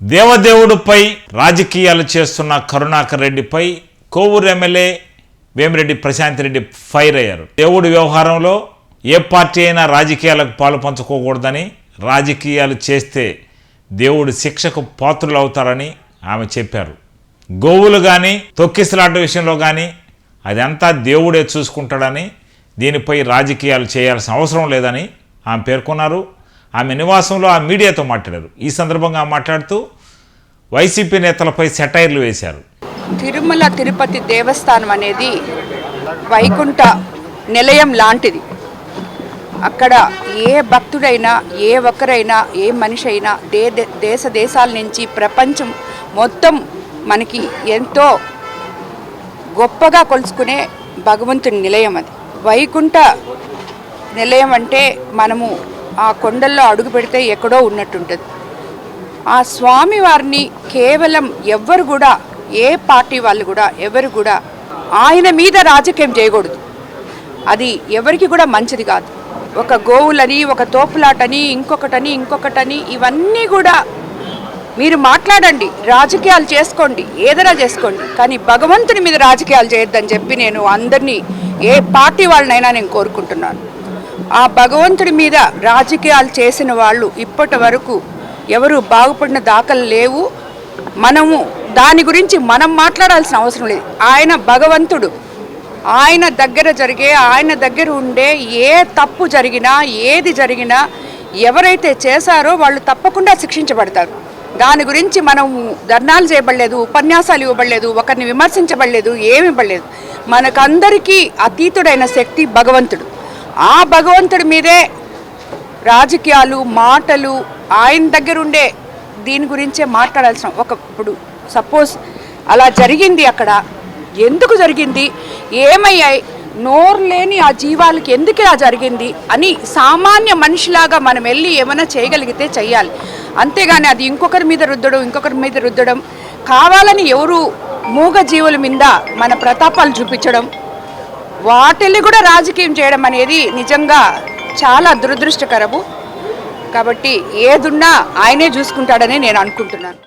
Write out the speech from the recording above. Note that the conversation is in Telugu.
దేవదేవుడిపై రాజకీయాలు చేస్తున్న కరుణాకర్ రెడ్డిపై కోవూరు ఎమ్మెల్యే వేమిరెడ్డి ప్రశాంత్ రెడ్డి ఫైర్ అయ్యారు. దేవుడి వ్యవహారంలో ఏ పార్టీ అయినా రాజకీయాలకు పాలు పంచుకోకూడదని రాజకీయాలు చేస్తే దేవుడి శిక్షకు పాత్రులు అవుతారని ఆమె చెప్పారు. గోవులు కానీ తొక్కిసలాట విషయంలో కానీ అదంతా దేవుడే చూసుకుంటాడని దీనిపై రాజకీయాలు చేయాల్సిన అవసరం లేదని ఆమె పేర్కొన్నారు. ఆమె నివాసంలో ఆ మీడియాతో మాట్లాడారు. ఈ సందర్భంగా మాట్లాడుతూ వైసీపీ నేతలపై సెటైర్లు వేశారు. తిరుమల తిరుపతి దేవస్థానం అనేది వైకుంఠ నిలయం లాంటిది. అక్కడ ఏ భక్తుడైనా ఏ ఒక్కరైనా ఏ మనిషి అయినా దే దే- దేశ దేశాల నుంచి ప్రపంచం మొత్తం మనకి ఎంతో గొప్పగా కొలుసుకునే భగవంతుని నిలయం అది. వైకుంఠ నిలయం అంటే మనము ఆ కొండల్లో అడుగు పెడితే ఎక్కడో ఉన్నట్టుంటుంది. ఆ స్వామి వారిని కేవలం ఎవ్వరు కూడా ఏ పార్టీ వాళ్ళు కూడా ఎవరు కూడా ఆయన మీద రాజకీయం చేయకూడదు. అది ఎవరికి కూడా మంచిది కాదు. ఒక గోవులని ఒక తోపులాటని ఇంకొకటని ఇంకొకటని ఇవన్నీ కూడా మీరు మాట్లాడండి రాజకీయాలు చేసుకోండి ఏదైనా చేసుకోండి. కానీ భగవంతుని మీద రాజకీయాలు చేయొద్దని చెప్పి నేను అందరినీ ఏ పార్టీ వాళ్ళనైనా నేను కోరుకుంటున్నాను. ఆ భగవంతుడి మీద రాజకీయాలు చేసిన వాళ్ళు ఇప్పటి వరకు ఎవరు బాగుపడిన దాఖలు లేవు. మనము దాని గురించి మనం మాట్లాడాల్సిన అవసరం లేదు. ఆయన భగవంతుడు. ఆయన దగ్గర జరిగే ఆయన దగ్గర ఉండే ఏ తప్పు జరిగినా ఏది జరిగినా ఎవరైతే చేశారో వాళ్ళు తప్పకుండా శిక్షించబడతారు. దాని గురించి మనం ధర్నాలు చేయబడలేదు ఉపన్యాసాలు ఇవ్వబడలేదు ఒకరిని విమర్శించబడలేదు ఏమి ఇవ్వలేదు మనకందరికీ అతీతుడైన శక్తి భగవంతుడు. ఆ భగవంతుడి మీదే రాజకీయాలు మాటలు ఆయన దగ్గర ఉండే దీని గురించే మాట్లాడాల్సిన ఒక ఇప్పుడు సపోజ్ అలా జరిగింది అక్కడ. ఎందుకు జరిగింది? ఏమయ్యాయి? నోరు లేని ఆ జీవాలకి ఎందుకు ఇలా జరిగింది? అని సామాన్య మనిషిలాగా మనం వెళ్ళి ఏమైనా చేయగలిగితే చేయాలి అంతేగాని అది ఇంకొకరి మీద రుద్దడం ఇంకొకరి మీద రుద్దడం కావాలని ఎవరు మూగ జీవుల మీద మన ప్రతాపాలు చూపించడం వాటిని కూడా రాజకీయం చేయడం అనేది నిజంగా చాలా దురదృష్టకరము. కాబట్టి ఏదున్నా ఆయనే చూసుకుంటాడని నేను అనుకుంటున్నాను.